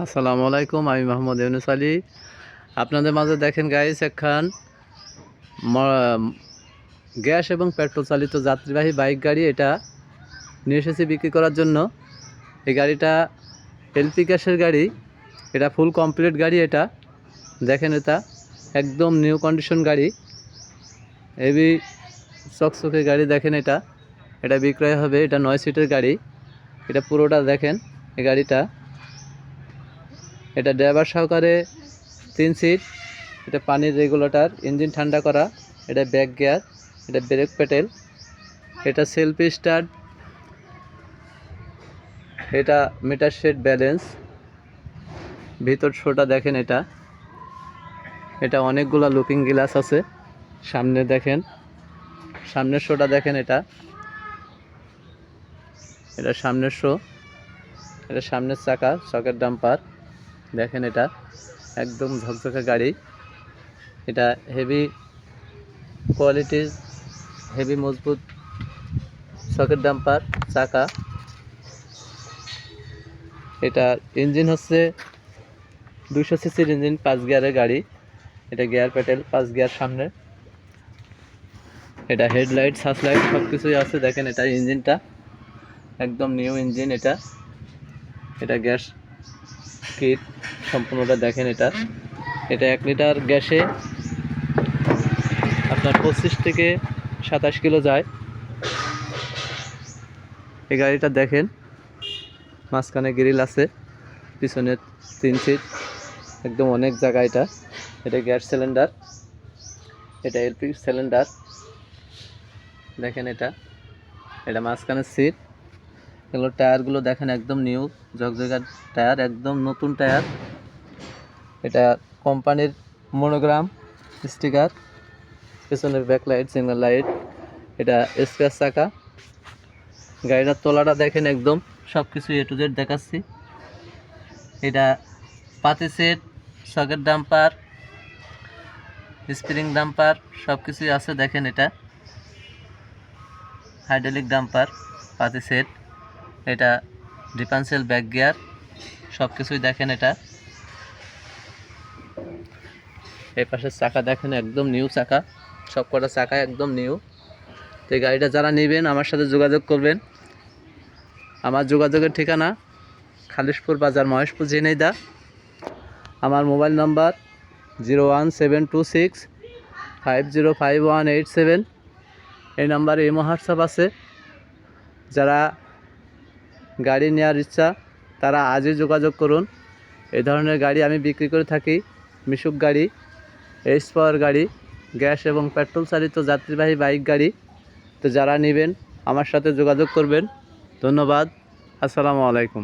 আসসালামু আলাইকুম, আমি মোহাম্মদ ইউনুস আলী। আপনাদের মাঝে দেখেন গাইস একখান গ্যাস এবং পেট্রোল চালিত যাত্রীবাহী বাইক গাড়ি। এটা নিয়ে এসেছি বিক্রি করার জন্য। এই গাড়িটা এলপি গ্যাসের গাড়ি। এটা ফুল কমপ্লিট গাড়ি এটা। দেখেন এটা, একদম নিউ কন্ডিশন গাড়ি। এবি চকচকে গাড়ি দেখেন এটা। এটা বিক্রয় হবে, এটা নয় সিটের গাড়ি। এটা পুরোটা দেখেন এই গাড়িটা। এটা ড্রাইভার সহকারে তিন সিট, এটা পানির রেগুলেটর, ইঞ্জিন ঠান্ডা করা, এটা ব্যাক গিয়ার, এটা ব্রেক পেটেল এটা সেলফি স্টার্ট, এটা মিটার সেট ব্যালেন্স, ভিতর শোটা দেখেন এটা এটা অনেকগুলা লুকিং গ্লাস আছে, সামনে দেখেন, সামনের শোটা দেখেন এটা এটা সামনের শো, এটা সামনের চাকা চকের ডাম্পার। দেখেন এটা, একদম ঝকঝকে গাড়ি। এটা হেভি কোয়ালিটির হেভি মজবুত সকেট ডাম্পার চাকা। এটা ইঞ্জিন হচ্ছে দুশো সিসির ইঞ্জিন পাঁচ গিয়ারের গাড়ি। এটা গিয়ার প্যাটেল পাঁচ গিয়ার সামনে। এটা হেডলাইট, সাসলাইট সব কিছুই আছে। দেখেন এটা ইঞ্জিনটা একদম নিউ ইঞ্জিন এটা। এটা গ্যাস কিট সম্পূর্ণটা দেখেন এটা। এটা এক লিটার গ্যাসে আপনার পঁচিশ থেকে সাতাশ কিলো যায়। এই গাড়িটা দেখেন মাঝখানে গ্রিল আছে পিছনে তিন সিট একদম অনেক জায়গা এটা। এটা গ্যাস সিলিন্ডার এটা এলপি সিলিন্ডার। দেখেন এটা এটা মাঝখানে সিট এগুলো টায়ারগুলো দেখেন একদম নিউ, জগজগার টায়ার, একদম নতুন টায়ার। এটা কোম্পানির মনোগ্রাম স্টিকার পেছনের ব্যাকলাইট সিগন্যাল লাইট এটা স্পেস চাকা। গাড়িটার তোলাটা দেখেন একদম সব কিছু এ টু জেড দেখাচ্ছি। এটা পাতি set socket damper spring damper সব কিছুই আছে দেখেন এটা। হাইড্রোলিক ডাম্পার পাতি সেট। এটা ডিফেন্সিয়াল ব্যাক গিয়ার সব কিছুই দেখেন এটা। এই পাশের চাকা দেখেন, একদম নিউ চাকা। সব কটা চাকা একদম নিউ। তো এই গাড়িটা যারা নেবেন, আমার সাথে যোগাযোগ করবেন। আমার যোগাযোগের ঠিকানা খালিশপুর বাজার, মহেশপুর, ঝিনাইদা। আমার mobile number zero one seven two six five zero five one eight seven. এই নাম্বারে ইমো হোয়াটসঅ্যাপ আছে। যারা গাড়ি নেওয়ার ইচ্ছা, তারা আজই যোগাযোগ করুন। এই ধরনের গাড়ি আমি বিক্রি করে থাকি, মিশুক গাড়ি এইচ পাওয়ার গাড়ি, গ্যাস এবং পেট্রোল চালিত যাত্রীবাহী বাইক গাড়ি। তো যারা নেবেন, আমার সাথে যোগাযোগ করবেন। ধন্যবাদ। আসসালামু আলাইকুম।